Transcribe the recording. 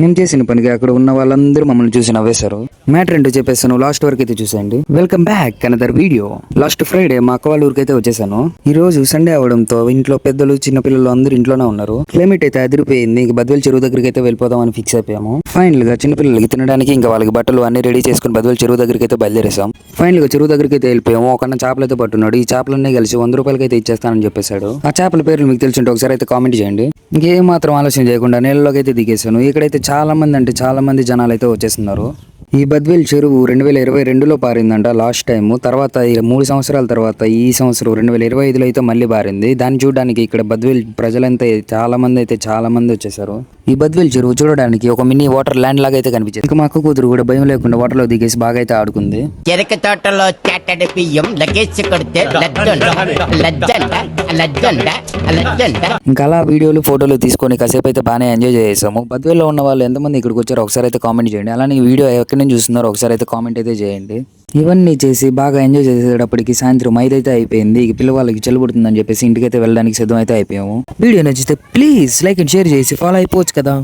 నేను చేసిన పనికి అక్కడ ఉన్న వాళ్ళందరూ మమ్మల్ని చూసి నవ్వేశారు. మ్యాటర్ ఏంటో చెప్పేస్తాను. లాస్ట్ వరకు అయితే చూసేయండి. Welcome back another video last Friday మా అక్క వాళ్ళ ఊరికైతే వచ్చేసాను. ఈ రోజు సండే అవడంతో ఇంట్లో పెద్దలు చిన్న పిల్లలు అందరూ ఇంట్లోనే ఉన్నారు. క్లైమేట్ అయితే అదిరిపోయింది. ఇంక బద్వేల్ చెరువు దగ్గరికి అయితే వెళ్ళిపోదామని ఫిక్స్ అయిపోయాము. ఫైనల్గా చిన్న పిల్లలకి తినడానికి ఇంకా వాళ్ళకి బట్టలు అన్ని రెడీ చేసుకుని బద్వేల్ చెరువు దగ్గరికి అయితే బయలుదేరేసాం ఫైనల్గా చెరువు దగ్గరికి అయితే వెళ్ళిపోయాము. ఒక చేపలు అయితే పట్టున్నాడు. ఈ చేపలన్నీ కలిసి వంద రూపాయలకి అయితే ఇచ్చేస్తానని చెప్పేశాడు. ఆ చేపల పేర్లు మీకు తెలిసింటే ఒకసారి అయితే కామెంట్ చేయండి. ఇంకేం మాత్రం ఆలోచన చేయకుండా నీళ్ళలోకి అయితే దిగేశాను. ఇక్కడైతే చాలా మంది అంటే చాలా మంది జనాలు అయితే వచ్చేస్తున్నారు. ఈ బద్వేల్ చెరువు రెండు వేల ఇరవై రెండులో పారిందంట లాస్ట్ టైం తర్వాత మూడు సంవత్సరాల తర్వాత ఈ సంవత్సరం రెండు వేల ఇరవై ఐదులో అయితే మళ్ళీ పారింది. దాన్ని చూడడానికి ఇక్కడ బద్వేల్ ప్రజలంతా చాలా మంది అయితే చాలా మంది వచ్చేసారు. ఈ బద్వేల్ చెరువు చూడడానికి ఒక మినీ వాటర్ ల్యాండ్ లాగా అయితే కనిపించింది. ఇక మా అక్క కూతురు కూడా భయం లేకుండా వాటర్లో దిగేసి బాగా అయితే ఆడుకుంది. తోటలో చాటడి బియ్యం లగేజ్ కొడితే ఇంకా అలా వీడియోలు ఫోటోలు తీసుకొని కాసేపు అయితే బాగానే ఎంజాయ్ చేసాము బద్వేలో ఉన్న వాళ్ళు ఎంతమంది ఇక్కడికి వచ్చారో ఒకసారి అయితే కామెంట్ చేయండి. అలానే ఈ వీడియో ఎక్కడి నుంచి చూస్తున్నారో ఒకసారి అయితే కామెంట్ అయితే చేయండి. ఇవన్నీ చేసి బాగా ఎంజాయ్ చేసేటప్పటికి సాయంత్రం ఐదు అయితే అయిపోయింది. ఇక పిల్లవాళ్ళకి చెల్లుబడుతుందని చెప్పేసి ఇంటికైతే వెళ్ళడానికి సిద్ధం అయితే అయిపోయాము. వీడియో నచ్చితే ప్లీజ్ లైక్ అండ్ షేర్ చేసి ఫాలో అయిపోవచ్చు కదా.